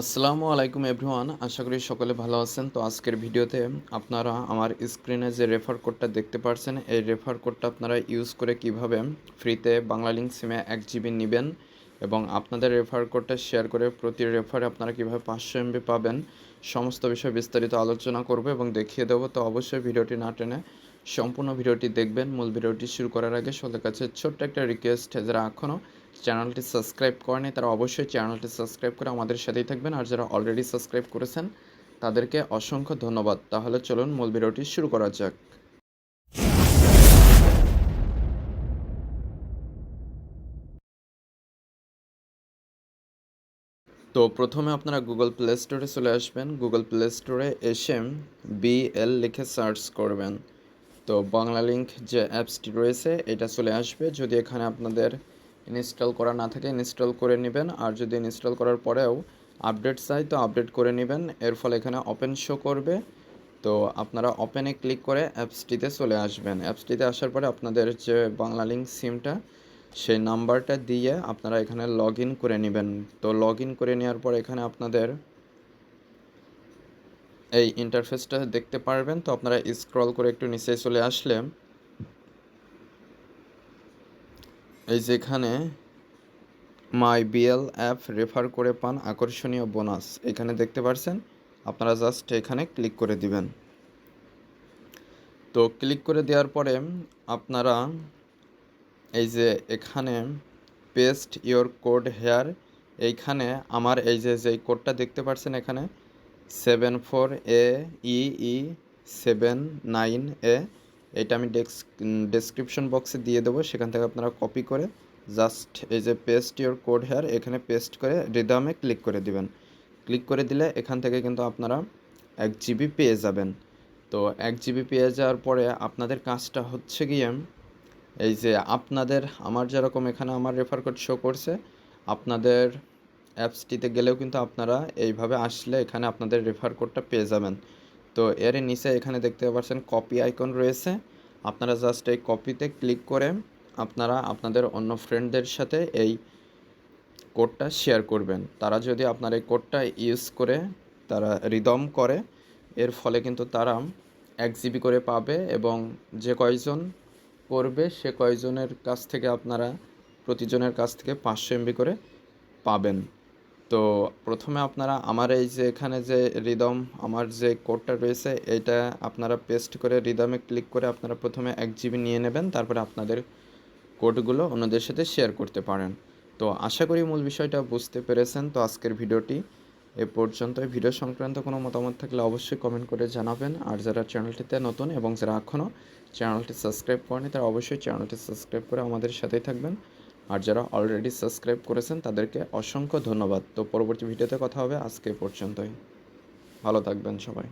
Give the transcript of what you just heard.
আসসালামু আলাইকুম এভরিওয়ান, আশা করি সকলে ভালো আছেন। তো আজকের ভিডিওতে আপনারা আমার স্ক্রিনে যে রেফার কোডটা দেখতে পাচ্ছেন এই রেফার কোডটা আপনারা ইউজ করে কীভাবে ফ্রিতে বাংলা লিঙ্ক সিমে এক জিবি নেবেন এবং আপনাদের রেফার কোডটা শেয়ার করে প্রতি রেফারে আপনারা কীভাবে পাঁচশো এমবি পাবেন, সমস্ত বিষয়ে বিস্তারিত আলোচনা করব এবং দেখিয়ে দেবো। তো অবশ্যই ভিডিওটি না টেনে সম্পূর্ণ ভিডিওটি দেখবেন। মূল ভিডিওটি শুরু করার আগে সকলের কাছে ছোট্ট একটা রিকোয়েস্ট যারা এখনও চ্যানেলটি সাবস্ক্রাইব করেনি তারা অবশ্যই চ্যানেলটি সাবস্ক্রাইব করে আমাদের সাথেই থাকবেন। আর যারা অলরেডি সাবস্ক্রাইব করেছেন, তাদেরকে অসংখ্য ধন্যবাদ। তাহলে চলুন মূল ভিডিওটি শুরু করা যাক। তো প্রথমে আপনারা গুগল প্লে স্টোরে চলে আসবেন। গুগল প্লে স্টোরে এসে বিএল লিখে সার্চ করবেন। তো বাংলা লিঙ্ক যে অ্যাপসটি রয়েছে, এটা চলে আসবে। যদি এখানে আপনাদের ইনস্টল করা না থাকে, ইনস্টল করে নেবেন। আর যদি ইনস্টল করার পরেও আপডেট চাই, তো আপডেট করে নেবেন। এর ফলে এখানে ওপেন শো করবে। তো আপনারা ওপেনে ক্লিক করে অ্যাপসটিতে চলে আসবেন। অ্যাপসটিতে আসার পরে আপনাদের যে বাংলা লিঙ্ক সিমটা সেই নাম্বারটা দিয়ে আপনারা এখানে লগ ইন করে নেবেন। তো লগ ইন করে নেওয়ার পর এখানে আপনাদের এই ইন্টারফেসটা দেখতে পারবেন। তো আপনারা স্ক্রল করে একটু নিচে চলে আসলে এই যেখানে মাই বিএল অ্যাপ রেফার করে পান আকর্ষণীয় বোনাস এখানে দেখতে পারছেন, আপনারা জাস্ট এখানে ক্লিক করে দিবেন। তো ক্লিক করে দেওয়ার পরে আপনারা এই যে এখানে পেস্ট ইওর কোড হেয়ার এইখানে আমার এই যে যেই কোডটা দেখতে পাচ্ছেন এখানে seven four A E seven nine A এটা আমি ডেস্ক ডেসক্রিপশন বক্সে দিয়ে দেবো। সেখান থেকে আপনারা কপি করে জাস্ট এই যে পেস্ট ইওর কোড হেয়ার এখানে পেস্ট করে রিদামে ক্লিক করে দিবেন। ক্লিক করে দিলে এখান থেকে কিন্তু আপনারা এক জিবি পেয়ে যাবেন। তো এক জিবি পেয়ে যাওয়ার পরে আপনাদের কাজটা হচ্ছে গিয়ে এই যে আপনাদের, আমার যেরকম এখানে আমার রেফার কোড শো করছে, আপনাদের অ্যাপসটিতে গেলেও কিন্তু আপনারা এইভাবে আসলে এখানে আপনাদের রেফার কোডটা পেয়ে যাবেন। তো এর নিচে এখানে দেখতে পাচ্ছেন কপি আইকন রয়েছে। আপনারা জাস্ট এই কপিতে ক্লিক করে আপনারা আপনাদের অন্য ফ্রেন্ডদের সাথে এই কোডটা শেয়ার করবেন। তারা যদি আপনার এই কোডটা ইউজ করে, তারা রিদম করে, এর ফলে কিন্তু তারা এক জিবি করে পাবে এবং যে কয়জন করবে, সে কয়জনের কাছ থেকে আপনারা প্রতিজনের কাছ থেকে পাঁচশো এমবি করে পাবেন। তো প্রথমে আপনারা আমার এই যে এখানে যে রিদম আমার যে কোডটা রয়েছে, এটা আপনারা পেস্ট করে রিদমে ক্লিক করে আপনারা প্রথমে এক জিবি নিয়ে নেবেন, তারপরে আপনাদের কোডগুলো অন্যদের সাথে শেয়ার করতে পারেন। তো আশা করি মূল বিষয়টা বুঝতে পেরেছেন। তো আজকের ভিডিওটি এ পর্যন্ত ভিডিও সংক্রান্ত কোনো মতামত থাকলে অবশ্যই কমেন্ট করে জানাবেন। আর যারা চ্যানেলটিতে নতুন এবং যারা এখনও চ্যানেলটি সাবস্ক্রাইব করেনি তারা অবশ্যই চ্যানেলটি সাবস্ক্রাইব করে আমাদের সাথেই থাকবেন। আর যারা অলরেডি সাবস্ক্রাইব করেছেন, তাদেরকে অসংখ্য ধন্যবাদ। তো পরবর্তী ভিডিওতে কথা হবে, আজকে পর্যন্তই। ভালো থাকবেন সবাই।